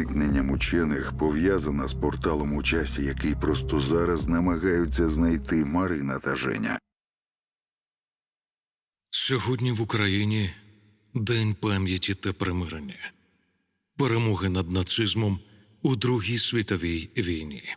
зникненням учених пов'язана з порталом у часі, який просто зараз намагаються знайти Марина та Женя. Сьогодні в Україні День пам'яті та примирення, перемоги над нацизмом у Другій світовій війні.